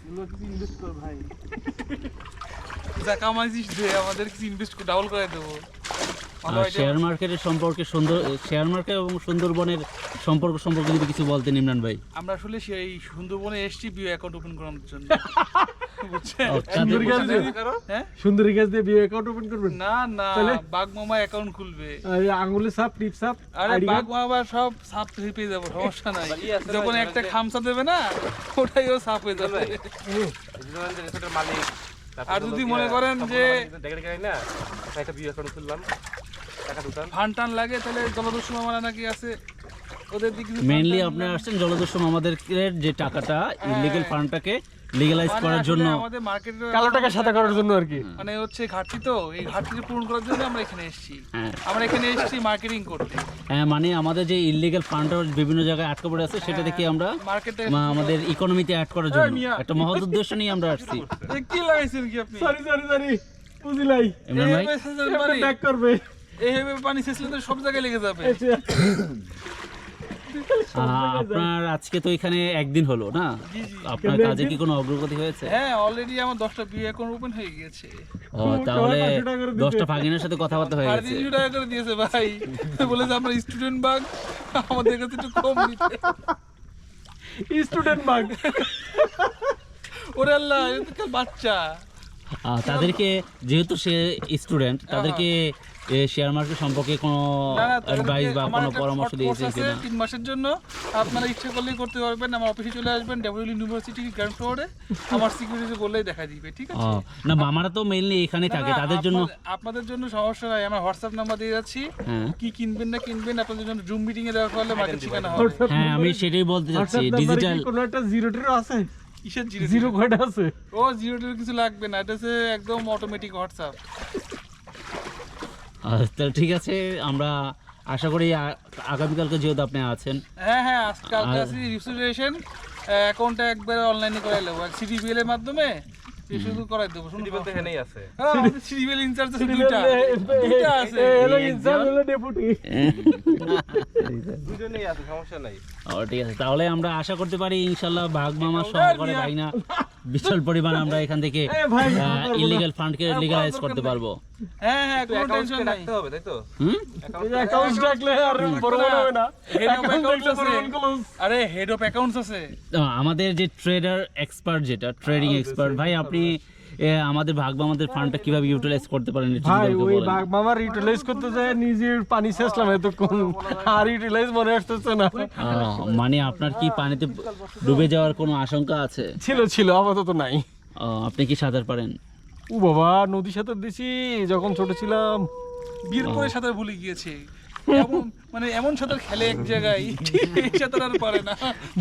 এগুলো কিছু ইনভেস্ট কর ভাই। যা কামাইছিস দে আমাদের কিছু ইনভেস্ট করে ডাবল করে দেবো। শেয়ার মার্কেটের সম্পর্কে সুন্দর শেয়ার মার্কেট এবং সুন্দরবনের সম্পর্ক সম্পর্কে যদি কিছু বলতেন ইমরান ভাই। আমরা আসলে সেই সুন্দরবনে এসছি বিও অ্যাকাউন্ট ওপেন করানোর জন্য। সুন্দরী গাছ দিয়ে হ্যাঁ? সুন্দরী গাছ দিয়ে বিয়ে অ্যাকাউন্ট ওপেন করবেন? না না বাঘ মামা অ্যাকাউন্ট খুলবে। আর আঙুলে সাপ টিপ সাপ আরে বাঘ মামা সব সাপ পেয়ে যাব সমস্যা নাই। আছে না, যখন একটা খামসা দেবে না ওটাই ও সাপ হয়ে যাবে। ভাই। এই। যে ধরেন যে রিসোর্টের মালিক আর যদি মনে করেন যে- না একটা বিয়ে অ্যাকাউন্ট খুললাম ফান টান লাগে তাহলে জলদস্যু মামারা নাকি আছে? ওদের দিকে মেইনলি আপনি আসছেন জলদস্যু আমাদের যে টাকাটা ইলিগেল ফান্ডটাকে লিগালাইজ মানে করার জন্য আমাদের মার্কেটের কালো টাকা সাদা করার জন্য আর কি। মানে হচ্ছে ঘাটতি তো এই ঘাটতিটা পূরণ করার জন্য আমরা এখানে এসেছি। হ্যাঁ। আমরা এখানে এসেছি মার্কেটিং করতে। হ্যাঁ মানে আমাদের যে ইলিগেল ফান্ডটা বিভিন্ন জায়গায় আটকা পড়ে আছে সেটা থেকে আমরা মার্কেটে আমাদের ইকোনমিতে অ্যাড করার জন্য একটা মহৎ উদ্দেশ্য নিয়ে আমরা আসছি। কি লাগাইছেন কি আপনি? সরি সরি সরি বুঝলাই। ইমরান ভাই? ব্যাক করবে। এইভাবে পানি তো সব জায়গায় লেগে যাবে। আপনার আজকে তো এখানে একদিন হলো না? জি জি আপনার কাজে কি কোনো অগ্রগতি হয়েছে? হ্যাঁ অলরেডি আমার দশটা বিয়ে অ্যাকাউন্ট ওপেন হয়ে গিয়েছে। ও তাহলে। দশটা ফাগিনের সাথে কথাবার্তা হয়ে গেছে তিনশো টাকা করে দিয়েছে ভাই। বলেছে আমরা স্টুডেন্ট বাগ আমাদের কাছে একটু কম দিতে স্টুডেন্ট বাগ ওরে আল্লাহ এটা বাচ্চা। তাদেরকে যেহেতু সে স্টুডেন্ট তাদেরকে শেয়ার মার্কেট সম্পর্কে কোনো অ্যাডভাইস বা কোনো পরামর্শ course কিনা? তিন মাসের জন্য। আপনারা ইচ্ছা করলেই করতে পারবেন। আমার অফিসে চলে আসবেন ডাব্লিউ ইউনিভার্সিটি গ্রাউন্ড ফ্লোরে আমার সিকিউরিটি বললেই দেখা দিবে ঠিক আছে? না মামারা তো মেইনলি এখানে থাকে তাদের জন্য আপনাদের- জন্য সমস্যা নাই। আমার হোয়াটসঅ্যাপ নাম্বার দিয়ে যাচ্ছি। হ্যাঁ। কি কিনবেন না কিনবেন আপনাদের জন্য জুম মিটিং এ দেওয়ার ফলে মার্কেট ঠিকানা হবে। হ্যাঁ আমি সেটাই বলতে চাচ্ছি ডিজিটাল কোনো একটা জিরো টিরো আছে? কিসের জিরো জিরো কয়টা আছে? ও জিরো টিরো কিছু লাগবে না এটা হচ্ছে একদম অটোমেটিক হোয়াটসঅ্যাপ তাহলে ঠিক আছে আমরা আশা করি আগামীকালকে যেহেতু আপনি আছেন। হ্যাঁ হ্যাঁ আজকাল রেজিস্ট্রেশন অ্যাকাউন্টটা একবার অনলাইনে করে নেব আর সিডিবিএল এর মাধ্যমে শুধু করাই দেবো সিটি বলতে এখানেই আছে। হ্যাঁ সিডিবিএল ইনচার্জ আছে। দুইটা দুইটা আছে। হলো ইনচার্জ হলো ডেপুটি। দুজনেই আছে সমস্যা নাই। ও ঠিক আছে তাহলে আমরা আশা করতে পারি ইনশাল্লাহ বাঘ মামা সহকারে ভাই না বিশাল পরিমাণ আমরা এখান থেকে ইলিগাল ফান্ডকে লিগালাইজ করতে পারব। হ্যাঁ হ্যাঁ কোনো টেনশন নাই। হবে তাই তো? হুম? অ্যাকাউন্ট ডাকলে আর বড় বড় হবে না। হেড অফ অ্যাকাউন্ট অ্যাকাউন্টস ডাকলে আছে। বড় বড় আরে হেড অফ অ্যাকাউন্টস আছে। আমাদের যে ট্রেডার এক্সপার্ট যেটা ট্রেডিং এক্সপার্ট ভাই আপনি আমাদের ভাগ বা আমাদের ফান্ডটা কীভাবে ইউটিলাইজ করতে পারেন ভাই ওই। বাঘ মামার ইউটিলাইজ করতে যায় নিজে পানি শেষলাম এতক্ষণ আর ইউটিলাইজ মনে আসতেছে না। মানে আপনার কি পানিতে ডুবে যাওয়ার কোনো আশঙ্কা আছে? ছিল ছিল আপাতত নাই। আপনি কি সাঁতার পারেন? ও বাবা নদী সাঁতার দিছি যখন ছোট ছিলাম বীর করে সাঁতার ভুলে গিয়েছে। মানে এমন সাঁতার খেলে এক জায়গায় সাঁতার আর পারে না।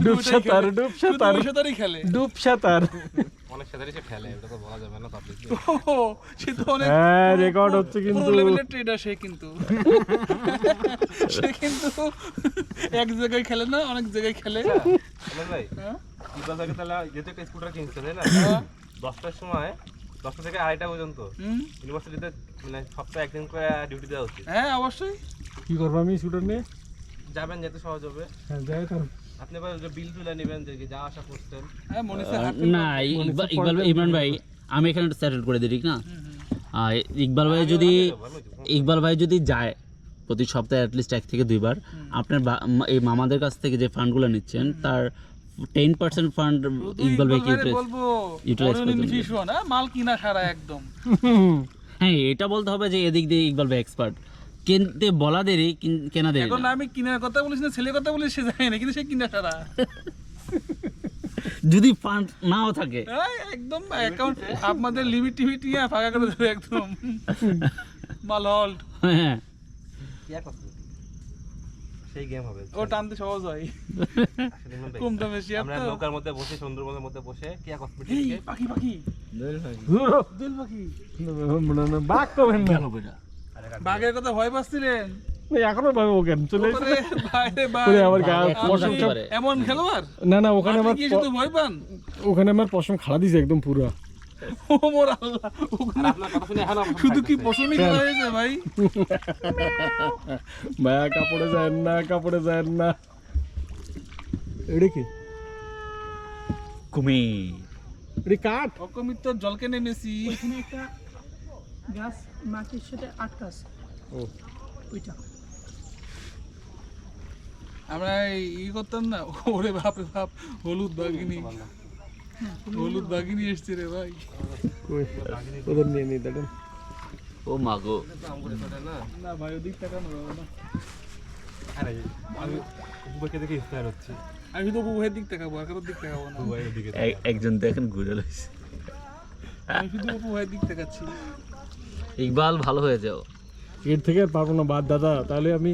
ডুব সাঁতার, ডুব সাঁতার। সাঁতারই খেলে। ডুব সাঁতার। অনেক সে ফেলে এটা তো বলা যাবে না পাবলিক ও, সে তো অনেক হ্যাঁ রেকর্ড হচ্ছে কিন্তু। লেভেলের ট্রেডার সে কিন্তু। সে কিন্তু এক জায়গায় খেলে না অনেক জায়গায় খেলে। ভাই হ্যাঁ? তাহলে যেহেতু একটা স্কুটার কিনছে তাই না? দশটার সময় দশটা থেকে আড়াইটা পর্যন্ত ইউনিভার্সিটিতে মানে সপ্তাহে একদিন করে ডিউটি দেওয়া উচিত। হ্যাঁ অবশ্যই। কি করব আমি স্কুটার নিয়ে? যাবেন যেতে সহজ হবে। হ্যাঁ যাই তো আপনি এবার বিল তুলে নেবেন যে যা আশা করছেন। হ্যাঁ না ইকবাল- ইমরান ভাই আমি এখানে সেটেল করে দিই ঠিক না? ইকবাল ভাই যদি ইকবাল ভাই যদি যায় প্রতি সপ্তাহে অ্যাটলিস্ট এক থেকে দুইবার আপনার এই মামাদের কাছ থেকে যে ফান্ডগুলো নিচ্ছেন তার টেন পার্সেন্ট ফান্ড ইকবাল ভাইকে ইউটিলাইজ মাল কিনা সারা একদম। হ্যাঁ এটা বলতে হবে যে এদিক দিয়ে ইকবাল ভাই এক্সপার্ট কিনতে বলা দেরি কেনা দেরি এখন আমি কিনার কথা বলিস না ছেলে কথা বলিস সে জানে না কিন্তু সে কিনা সারা যদি ফান্ড নাও থাকে। একদম অ্যাকাউন্ট আপনাদের লিমিট টিমিট নিয়ে ফাঁকা করে দেবে একদম। মাল হল্ট হ্যাঁ। সেই গেম হবে। ও টানতে সহজ হয়। কম দামে শেয়ার আমরা তো নৌকার মধ্যে বসে সুন্দরবনের মধ্যে বসে কি এক এই হসপিটালকে পাখি। পাখি। দুল পাখি। না, না, বাঘ কবেন না? বাঘের কথা ভয় পাচ্ছিলেন? এখনও ভাবে চলে আমার গা পশম। এমন খেলোয়াড়? না না ওখানে আমার কি প- শুধু ভয় পান? ওখানে আমার পশম খাড়া দিছে একদম পুরো। ও মোর আল্লাহ ওখানে আর আপনার কথা শুনে এখন আমার শুধু কি পশমই খেলা হয়েছে ভাই? ভাইয়া কাপড়ে যায় না কাপড়ে যায় না। এটা কি? কুমির। এটা কাঠ অকমিত জলকে নেমেছি। গাছ মাটির সাথে আটকা আছে। ও। ওইটা। আমরা এই- ই করতাম না ওরে বাপ রে বাপ হলুদ বাগিনী হলুদ বাগিনী এসছে রে ভাই। ওদের নিয়ে নিই দাঁড়ান ও মাগো না ভাই ওদিক তাকানো যাবে না। আরে আমি দেখে হচ্ছি। আমি শুধু দিক তাকাবো আর কারোর দিক তাকাবো না। একজন দেখেন ঘুরে রয়েছে আমি শুধু দিক তাকাচ্ছি। ইকবাল ভালো হয়ে যাও। এর থেকে আর পারব না। বাদ দাদা তাহলে আমি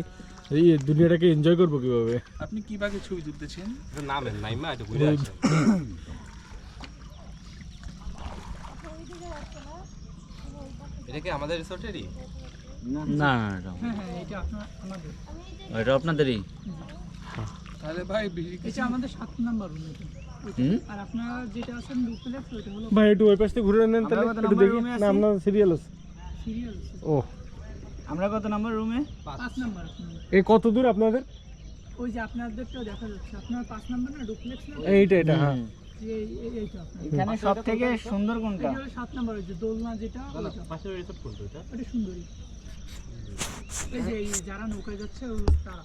এই দুনিয়াটাকে এনজয় করব কীভাবে? আপনি কি ছবি তুলতেছেন? এটা নামের নাইমা এটা ঘুরে এটা কি আমাদের রিসোর্টেরই? না না না, হ্যাঁ হ্যাঁ এটা আপনার এটা আপনাদেরই। তাহলে ভাই এটা আমাদের সাত নাম্বার রুম আর আপনার যেটা আছেন ডুপ্লেক্স ভাই একটু ওই পাশ থেকে ঘুরে নেন তাহলে। একটু দেখি। না আপনার সিরিয়াল আছে। ও। আমরা কত নাম্বার রুমে? পাঁচ। নাম্বার। এই কত দূর আপনাদের? ওই যে আপনাদেরটাও দেখা যাচ্ছে। আপনার পাঁচ নাম্বার না ডুপ্লেক্স না? এইটা এটা হ্যাঁ। এখানে সব থেকে সুন্দর কোনটা? সাত নাম্বার ওই যে দোলনা যেটা পাশে রিসোর্ট কোনটা এটা ওটা সুন্দরী। এই যে এই যারা নৌকায় যাচ্ছে ওই তারা।